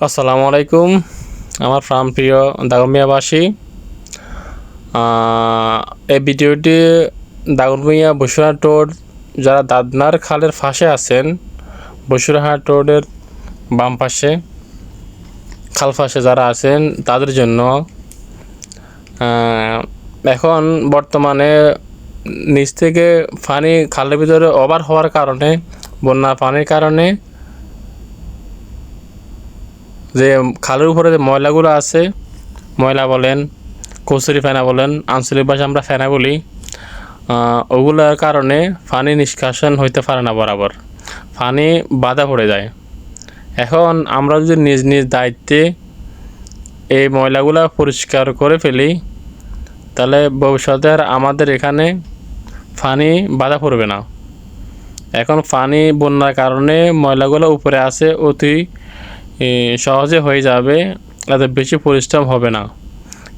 আসসালামু আলাইকুম আমার প্রাণ প্রিয় দাগনমিয়াবাসী আহ, এই ভিডিওটি দাগনমিয়া বসুরহাট রোড যারা দাদনার খালের পাশে আছেন বসুরহাট রোডের বাম পাশে খাল পাশে যারা আছেন তাদের জন্য এখন বর্তমানে নিচ থেকে পানি খালের ভিতরে ওভার হওয়ার কারণে বন্যা পানির কারণে যে খালের উপরে যে ময়লাগুলো আছে, ময়লা বলেন, কচুরি ফেনা বলেন, আঞ্চলিক ভাষা আমরা ফেনা বলি ওগুলোর কারণে পানি নিষ্কাশন হইতে পারে না বরাবর। পানি বাধা পড়ে যায়। এখন আমরা যদি নিজ নিজ দায়িত্বে এই ময়লাগুলো পরিষ্কার করে ফেলি, তাহলে ভবিষ্যতে আর আমাদের এখানে পানি বাধা পড়বে না। এখন পানি বন্যার কারণে ময়লাগুলো উপরে আসে অতি সহজে হয়ে যাবে এত বেশি পরিশ্রম হবে না।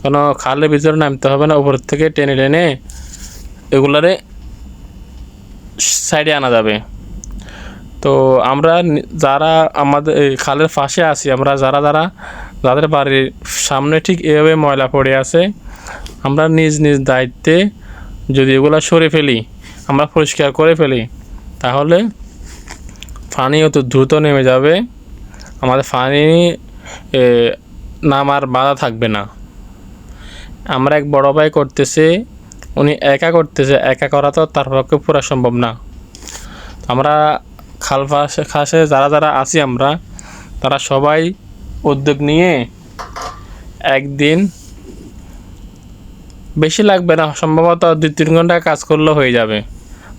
কোনো খালের ভিতরে নামতে হবে না, উপর থেকে টেনে টেনে এগুলারে সাইডে আনা যাবে। তো আমরা যারা আমাদের খালের পাশে আছি, আমরা যারা যারা, যাদের বাড়ির সামনে ঠিক এভাবে ময়লা পড়ে আছে, আমরা নিজ নিজ দায়িত্বে যদি এগুলো সরে ফেলি, আমরা পরিষ্কার করে ফেলি, তাহলে পানি অত দ্রুত নেমে যাবে। আমাদের পানি এ, নামার বাধা থাকবে না। আমরা এক বড় ভাই করতেছে উনি একা করতেছে একা করা তো তার পক্ষে পুরো সম্ভব না। আমরা খাল খাসে যারা যারা আছি আমরা তারা সবাই উদ্যোগ নিয়ে একদিন বেশি লাগবে না সম্ভবত দুই তিন ঘণ্টা কাজ করলেও হয়ে যাবে।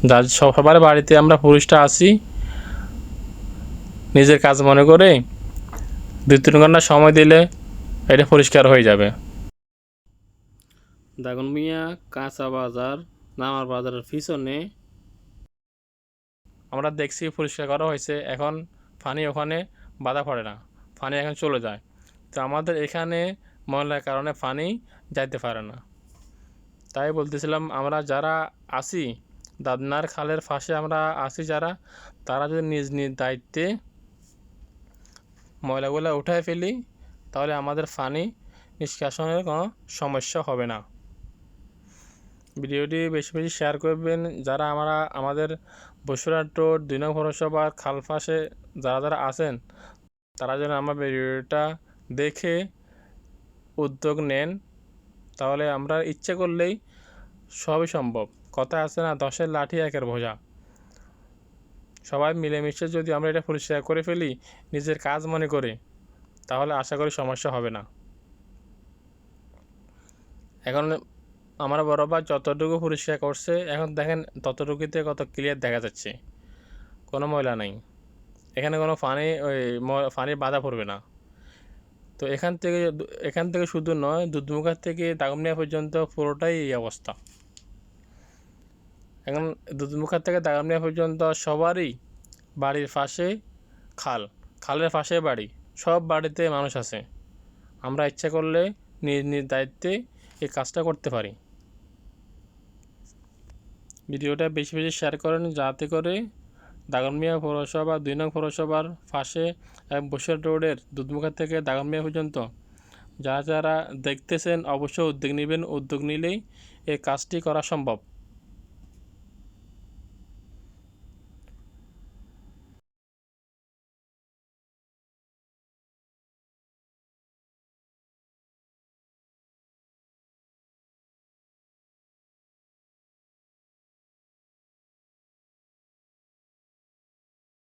যার সবার বাড়িতে আমরা পুরুষটা আছি নিজের কাজ মনে করে দুই তিন ঘণ্টা সময় দিলে এটা পরিষ্কার হয়ে যাবে। দাগন মিয়া কাঁচা বাজার নামার বাজারের পিছনে। আমরা দেখছি পরিষ্কার করা হয়েছে এখন পানি ওখানে বাধা পড়ে না পানি এখন চলে যায়। তো আমাদের এখানে ময়লার কারণে পানি যাইতে পারে না। তাই বলতেছিলাম আমরা যারা আছি দাদনার খালের পাশে আমরা আছি যারা তারা যদি নিজ নিজ দায়িত্বে ময়লাগুলো উঠায় ফেলি, তাহলে আমাদের পানি নিষ্কাশনের কোনো সমস্যা হবে না। ভিডিওটি বেশি বেশি শেয়ার করবেন। যারা আমরা, আমাদের বসুরহাট রোড দুই পৌরসভার খালপাশে যারা যারা আছেন, তারা যেন আমার ভিডিওটা দেখে উদ্যোগ নেন। তাহলে আমরা ইচ্ছে করলেই সবই সম্ভব। কথা আছে না, দশের লাঠি, একের বোঝা সবাই মিলেমিশে যদি আমরা এটা পরিষ্কার করে ফেলি, নিজের কাজ মনে করে, তাহলে আশা করি সমস্যা হবে না। এখন আমার ভাই যতটুকু পরিষ্কার করছে, এখন দেখেন ততটুকুতে কত ক্লিয়ার দেখা যাচ্ছে। কোনো ময়লা নাই। এখানে কোনো পানি, ওই পানির বাধা পড়বে না। তো এখান থেকে এখান থেকে শুধু নয় দুধমুখার থেকে দাগমনিয়া পর্যন্ত পুরোটাই এই অবস্থা। এখন দুধমুখার থেকে দাগমনিয়া পর্যন্ত সবারই বাড়ির পাশে খাল। খালের পাশে বাড়ি। সব বাড়িতে মানুষ আছে। আমরা ইচ্ছা করলে নিজ নিজ দায়িত্বে এই কাজটা করতে পারি। ভিডিওটা বেশি বেশি শেয়ার করেন যাতে করে দাগনমিয়া পৌরসভা, দুই নং পৌরসভার পাশে বসির রোডের দুধমুখা থেকে দাগনমিয়া পর্যন্ত যারা যারা দেখতেছেন, অবশ্যই উদ্যোগ নেবেন। উদ্যোগ নিলেই এই কাজটি করা সম্ভব।